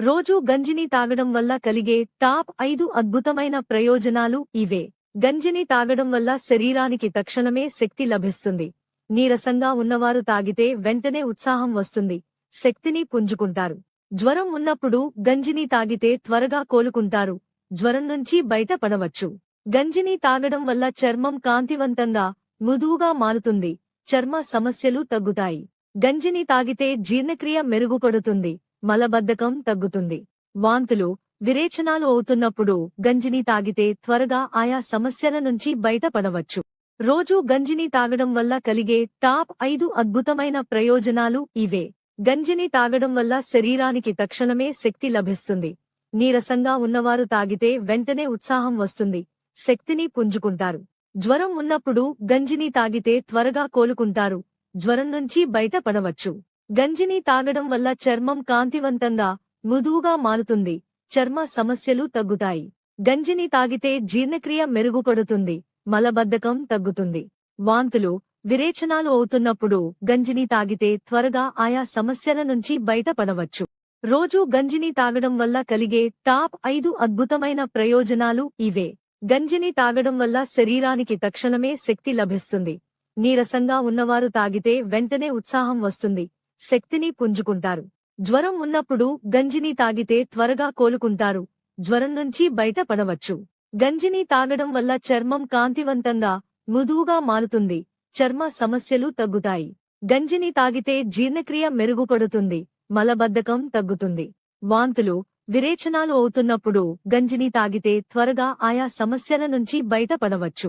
రోజూ గంజిని తాగడం వల్ల కలిగే టాప్ ఐదు అద్భుతమైన ప్రయోజనాలు ఇవే. గంజిని తాగడం వల్ల శరీరానికి తక్షణమే శక్తి లభిస్తుంది. నీరసంగా ఉన్నవారు తాగితే వెంటనే ఉత్సాహం వస్తుంది. శక్తిని పుంజుకుంటారు. జ్వరం ఉన్నప్పుడు గంజిని తాగితే త్వరగా కోలుకుంటారు. జ్వరం నుంచి బయటపడవచ్చు. గంజిని తాగడం వల్ల చర్మం కాంతివంతంగా మృదువుగా మారుతుంది. చర్మ సమస్యలు తగ్గుతాయి. గంజిని తాగితే జీర్ణక్రియ మెరుగుపడుతుంది. మలబద్ధకం తగ్గుతుంది. వాంతులు విరేచనాలు అవుతున్నప్పుడు గంజిని తాగితే త్వరగా ఆయా సమస్యల నుంచి బయటపడవచ్చు. రోజూ గంజిని తాగడం వల్ల కలిగే టాప్ ఐదు అద్భుతమైన ప్రయోజనాలు ఇవే. గంజిని తాగడం వల్ల శరీరానికి తక్షణమే శక్తి లభిస్తుంది. నీరసంగా ఉన్నవారు తాగితే వెంటనే ఉత్సాహం వస్తుంది. శక్తిని పుంజుకుంటారు. జ్వరం ఉన్నప్పుడు గంజిని తాగితే త్వరగా కోలుకుంటారు. జ్వరం నుంచి బయటపడవచ్చు. గంజిని తాగడం వల్ల చర్మం కాంతివంతంగా మృదువుగా మారుతుంది. చర్మ సమస్యలు తగ్గుతాయి. గంజిని తాగితే జీర్ణక్రియ మెరుగుపడుతుంది. మలబద్ధకం తగ్గుతుంది. వాంతులు విరేచనాలు అవుతున్నప్పుడు గంజిని తాగితే త్వరగా ఆయా సమస్యల నుంచి బయటపడవచ్చు. రోజూ గంజిని తాగడం వల్ల కలిగే టాప్ ఐదు అద్భుతమైన ప్రయోజనాలు ఇవే. గంజిని తాగడం వల్ల శరీరానికి తక్షణమే శక్తి లభిస్తుంది. నీరసంగా ఉన్నవారు తాగితే వెంటనే ఉత్సాహం వస్తుంది. శక్తిని పుంజుకుంటారు. జ్వరం ఉన్నప్పుడు గంజిని తాగితే త్వరగా కోలుకుంటారు. జ్వరం నుంచి బయటపడవచ్చు. గంజిని తాగడం వల్ల చర్మం కాంతివంతంగా మృదువుగా మారుతుంది. చర్మ సమస్యలు తగ్గుతాయి. గంజిని తాగితే జీర్ణక్రియ మెరుగుపడుతుంది. మలబద్ధకం తగ్గుతుంది. వాంతులు విరేచనాలు అవుతున్నప్పుడు గంజిని తాగితే త్వరగా ఆయా సమస్యల నుంచి బయటపడవచ్చు.